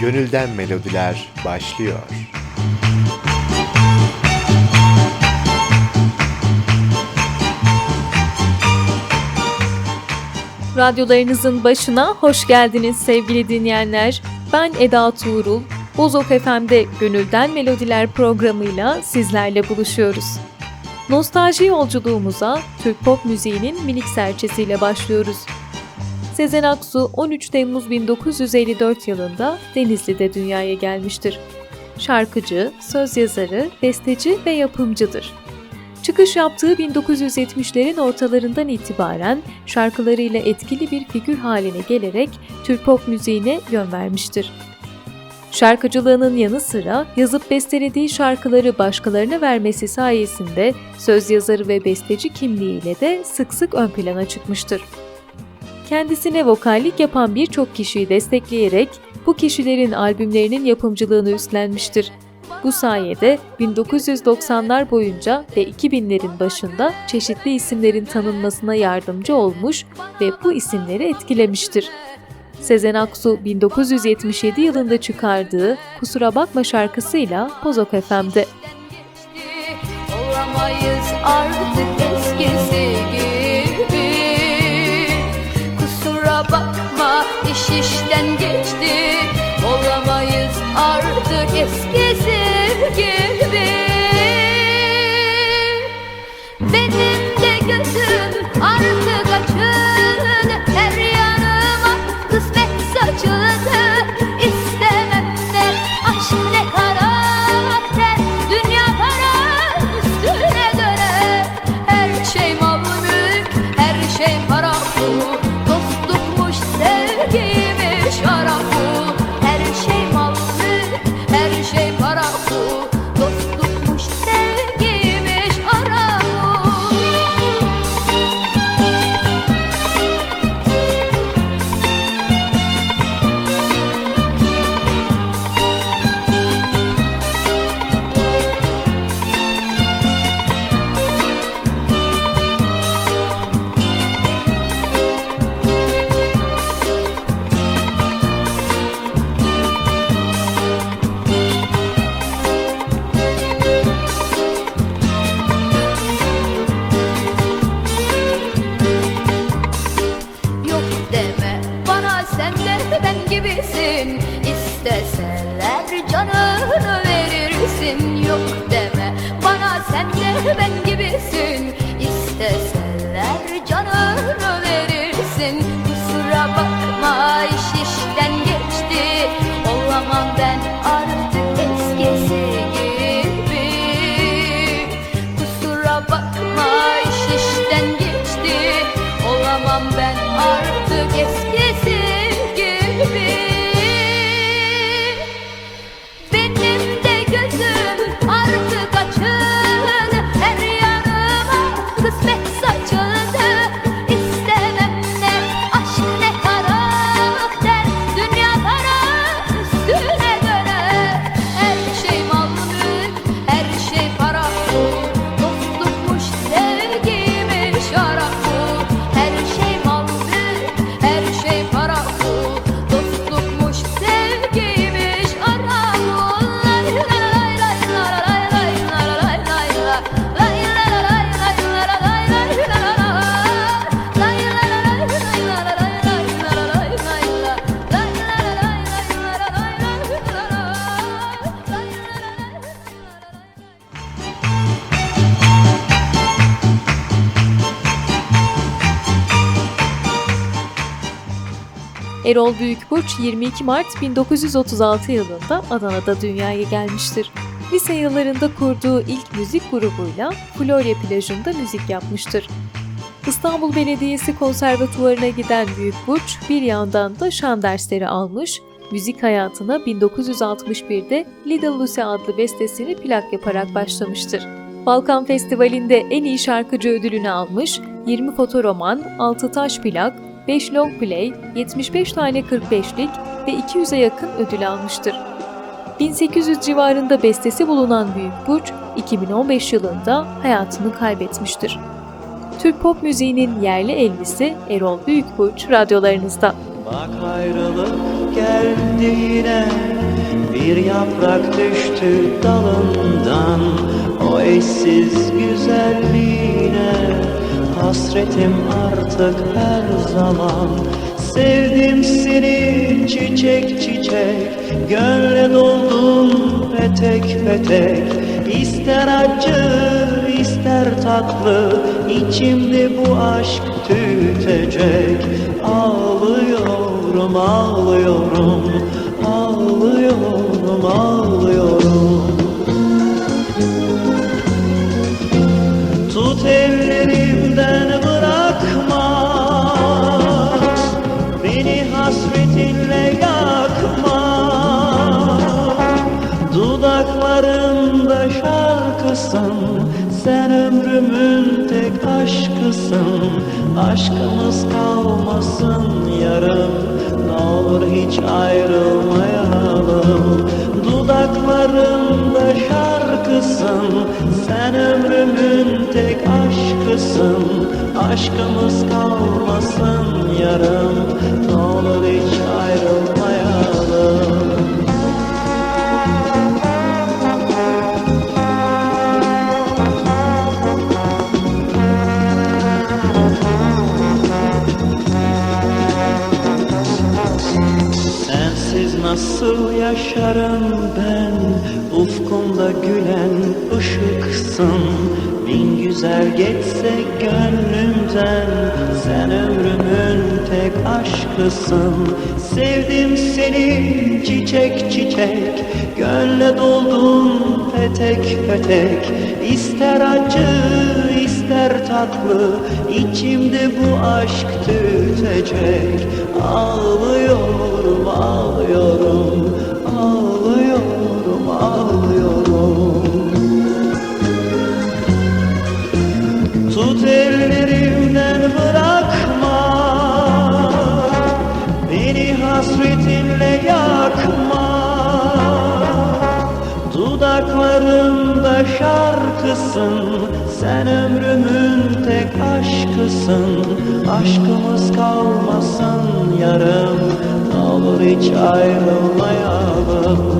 Gönülden Melodiler başlıyor. Radyolarınızın başına hoş geldiniz sevgili dinleyenler. Ben Eda Tuğrul. Bozok FM'de Gönülden Melodiler programıyla sizlerle buluşuyoruz. Nostalji yolculuğumuza Türk pop müziğinin minik serçesiyle başlıyoruz. Sezen Aksu 13 Temmuz 1954 yılında Denizli'de dünyaya gelmiştir. Şarkıcı, söz yazarı, besteci ve yapımcıdır. Çıkış yaptığı 1970'lerin ortalarından itibaren şarkılarıyla etkili bir figür haline gelerek Türk pop müziğine yön vermiştir. Şarkıcılığının yanı sıra yazıp bestelediği şarkıları başkalarına vermesi sayesinde söz yazarı ve besteci kimliğiyle de sık sık ön plana çıkmıştır. Kendisine vokallik yapan birçok kişiyi destekleyerek bu kişilerin albümlerinin yapımcılığını üstlenmiştir. Bu sayede 1990'lar boyunca ve 2000'lerin başında çeşitli isimlerin tanınmasına yardımcı olmuş ve bu isimleri etkilemiştir. Sezen Aksu 1977 yılında çıkardığı Kusura Bakma şarkısıyla Bozok FM'de. Olamayız artık eskisi gibi iş işten geçti. Olamayız artık eskisi gibi. Benim de gözüm artık açıldı Her yanıma kısmet saçıldı İstemem de. Aşk ne karakter Dünya para üstüne döner. Her şey mülk, her şey Erol Büyükburç 22 Mart 1936 yılında Adana'da dünyaya gelmiştir. Lise yıllarında kurduğu ilk müzik grubuyla Florya plajında müzik yapmıştır. İstanbul Belediyesi Konservatuvarına giden Büyükburç bir yandan da şan dersleri almış, müzik hayatına 1961'de Little Lucy adlı bestesini plak yaparak başlamıştır. Balkan Festivali'nde en iyi şarkıcı ödülünü almış, 20 fotoroman, 6 taş plak, 5 long play, 75 tane 45'lik ve 200'e yakın ödül almıştır. 1800 civarında bestesi bulunan Büyük Burç, 2015 yılında hayatını kaybetmiştir. Türk pop müziğinin yerli elbisi Erol Büyükburç radyolarınızda. Bak ayrılık geldi yine Bir yaprak düştü dalından O eşsiz güzelliğine Hasretim artık her zaman. Sevdim seni çiçek çiçek Gönle doldum petek petek. İster acı ister tatlı içimde bu aşk tütecek. Ağlıyorum ağlıyorum Ağlıyorum ağlıyorum aşkısın Aşkımız kalmasın yarım. Ne olur hiç ayrılmayalım Dudaklarımda şarkısın. Sen ömrümün tek aşkısın Aşkımız kalmasın yarım yaşarım ben Ufkumda gülen ışıksın. Bin güzel geçse gönlümden Sen ömrümün tek aşkısın. Sevdim seni çiçek çiçek Gönle doldum petek petek. İster acı ister tatlı içimde bu aşk tütecek. Ağlıyorum Ağlıyorum Tut ellerimden bırakma. Beni hasretinle yakma. Dudaklarımda şarkısın. Sen ömrümün tek aşkısın. Aşkımız kalmasın yarım. Ne olur hiç ayrılmayalım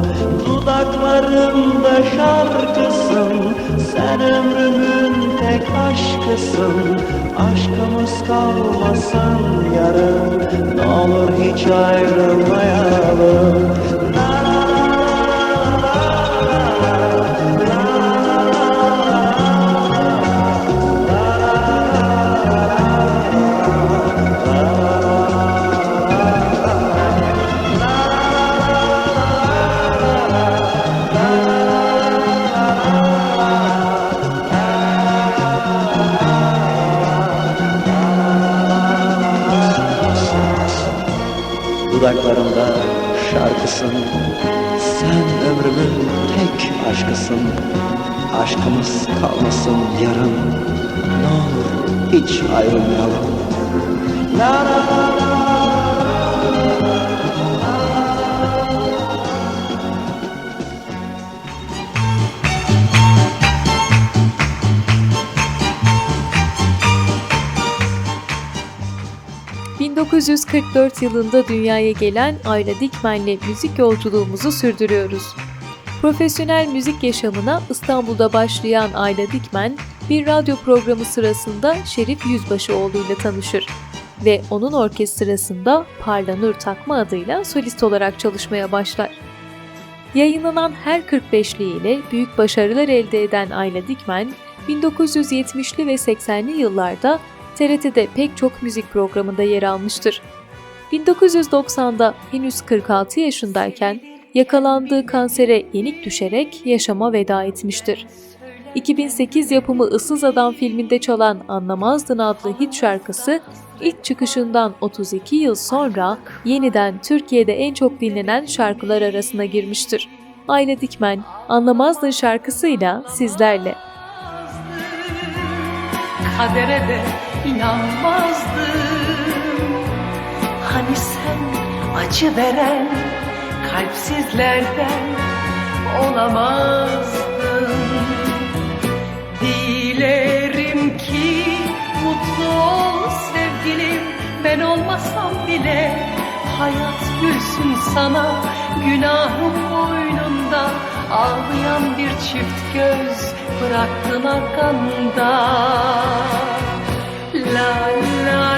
Dudaklarımda şarkısın Sen ömrümün tek aşkısın. Aşkımız kalmasın yarım Ne olur hiç ayrılmayalım Aşkımız kalmasın yarım Ne olur hiç ayrılmayalım. La 1944 yılında dünyaya gelen Ayla Dikmen'le müzik yolculuğumuzu sürdürüyoruz. Profesyonel müzik yaşamına İstanbul'da başlayan Ayla Dikmen, bir radyo programı sırasında Şerif Yüzbaşıoğlu ile tanışır ve onun orkestrasında Parlanur Takma adıyla solist olarak çalışmaya başlar. Yayınlanan her 45'li ile büyük başarılar elde eden Ayla Dikmen, 1970'li ve 80'li yıllarda TRT'de pek çok müzik programında yer almıştır. 1990'da henüz 46 yaşındayken yakalandığı kansere yenik düşerek yaşama veda etmiştir. 2008 yapımı Issız Adam filminde çalan Anlamazdın adlı hit şarkısı ilk çıkışından 32 yıl sonra yeniden Türkiye'de en çok dinlenen şarkılar arasına girmiştir. Ayla Dikmen, Anlamazdın şarkısıyla sizlerle. kadere de inanmazdım Hani sen acı veren kalpsizlerden olamazdın Dilerim ki mutlu ol sevgilim. Ben olmasam bile hayat gülsün sana. Günahım boynunda Ağlayan bir çift göz Bıraktın arkanda La la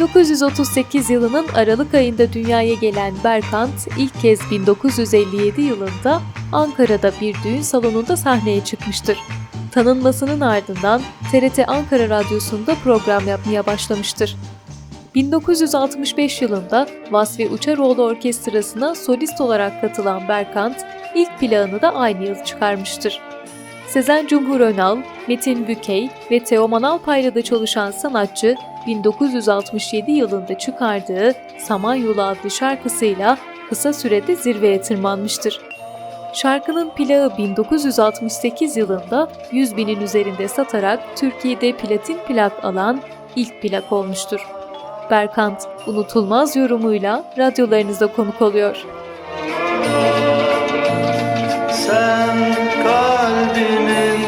1938 yılının Aralık ayında dünyaya gelen Berkant ilk kez 1957 yılında Ankara'da bir düğün salonunda sahneye çıkmıştır. Tanınmasının ardından TRT Ankara Radyosu'nda program yapmaya başlamıştır. 1965 yılında Vasfi Uçaroğlu Orkestrası'na solist olarak katılan Berkant, ilk plağını da aynı yıl çıkarmıştır. Sezen Cumhur Önal, Metin Bükey ve Teoman Alpay'la da çalışan sanatçı 1967 yılında çıkardığı Samanyolu adlı şarkısıyla kısa sürede zirveye tırmanmıştır. Şarkının plağı 1968 yılında 100 binin üzerinde satarak Türkiye'de platin plak alan ilk plak olmuştur. Berkant unutulmaz yorumuyla radyolarınızda konuk oluyor. Sen kalbimin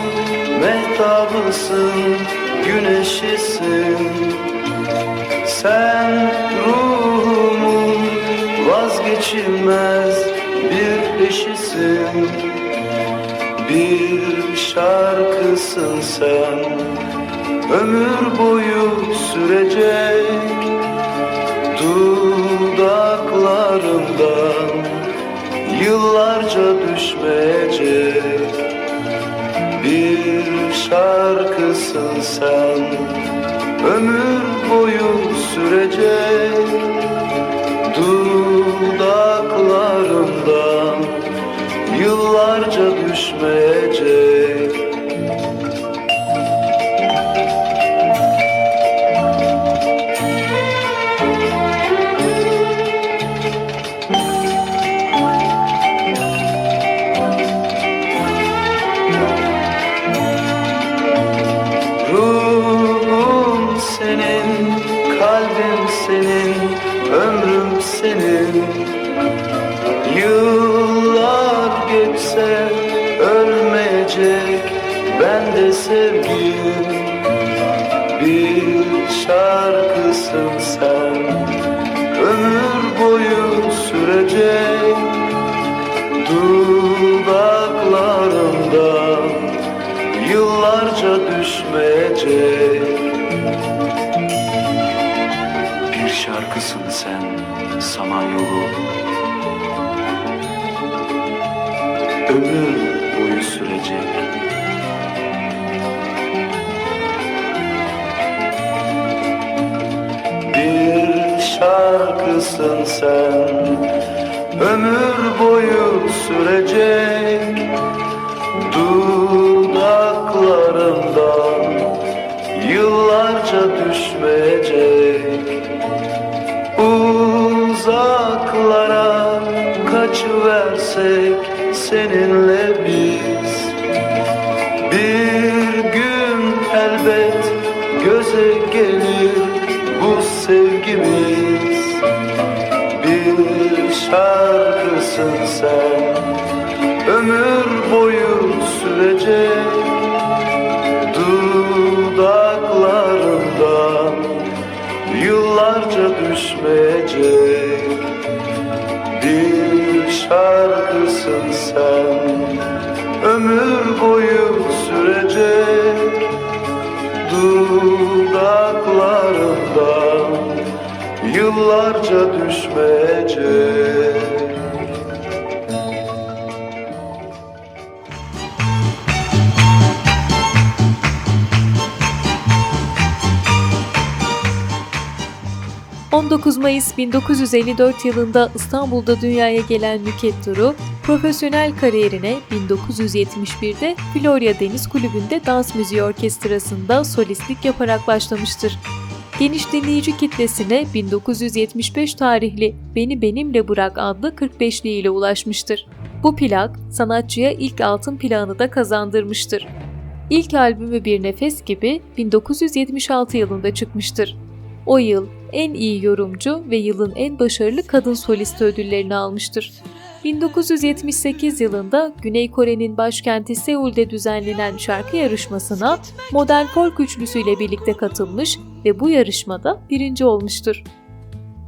mehtabısın, güneşisin Sen ruhumun vazgeçilmez bir eşisin. Bir şarkısın sen, ömür boyu sürecek Dudaklarımdan yıllarca düşmeyecek. Bir şarkısın sen. Ömür boyu sürecek Dudaklarımdan yıllarca düşmeyecek gece Bir şarkısın sen samanyolu Ömür boyu sürecek. Bir şarkısın sen Ömür boyu sürecek. Dudaklarından Yıllarca düşmeyecek. Uzaklara kaçıversek seninle biz. Bir gün elbet göze gelir bu sevgimiz. Bir şarkısın sen ömür boyu sürecek yıllarca düşmeyecek Hı. 19 Mayıs 1954 yılında İstanbul'da dünyaya gelen Nüket Duru, profesyonel kariyerine 1971'de Florya Deniz Kulübü'nde dans müziği orkestrasında solistlik yaparak başlamıştır. Geniş dinleyici kitlesine 1975 tarihli Beni Benimle Bırak adlı 45'li ile ulaşmıştır. Bu plak sanatçıya ilk altın plağını da kazandırmıştır. İlk albümü Bir Nefes gibi 1976 yılında çıkmıştır. O yıl en iyi yorumcu ve yılın en başarılı kadın solist ödüllerini almıştır. 1978 yılında Güney Kore'nin başkenti Seul'de düzenlenen şarkı yarışmasına modern folk üçlüsüyle birlikte katılmış ve bu yarışmada birinci olmuştur.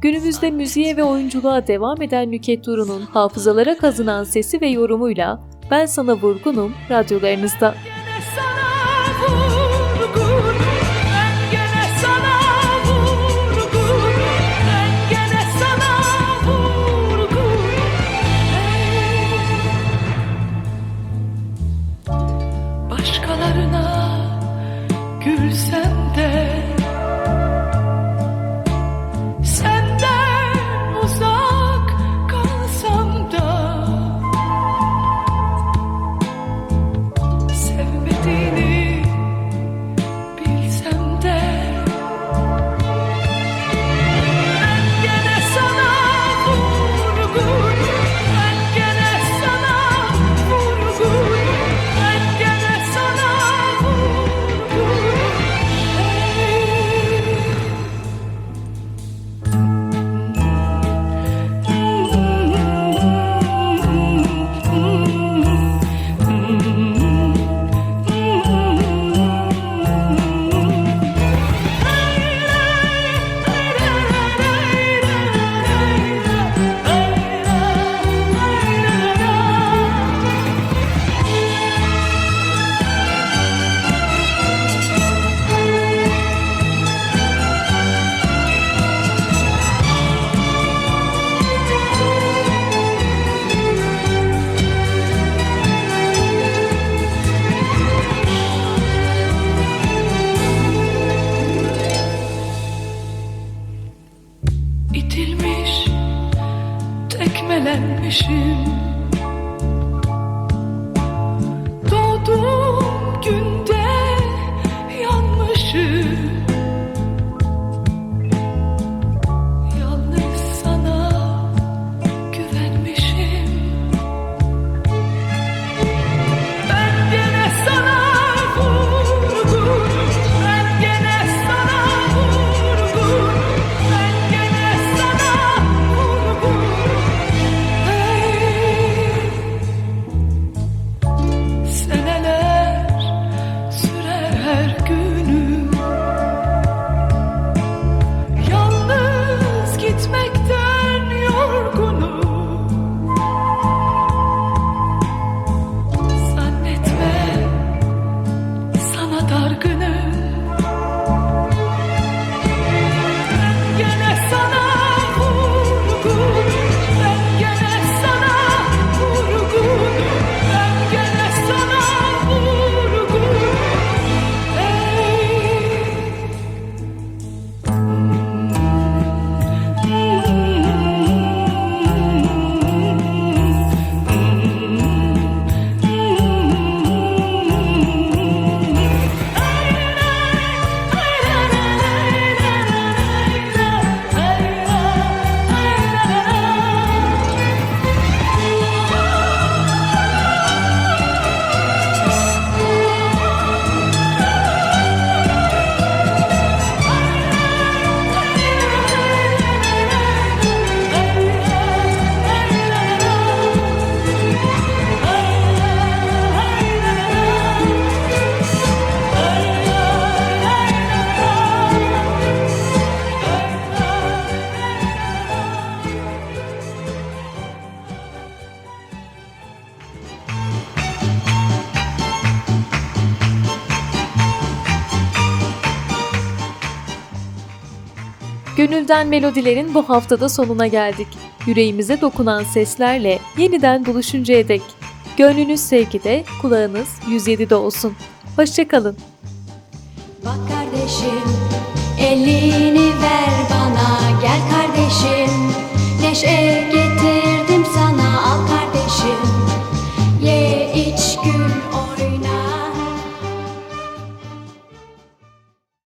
Günümüzde müziğe ve oyunculuğa devam eden Nüket Duru'nun hafızalara kazınan sesi ve yorumuyla Ben Sana Vurgunum radyolarınızda. Gene sana tekmelenmişim Gönülden Melodilerin bu haftada sonuna geldik. Yüreğimize dokunan seslerle yeniden buluşuncaya dek. Gönlünüz sevgide, kulağınız 107'de olsun. Hoşçakalın. Bak kardeşim, elini ver bana, gel kardeşim, neşe gel.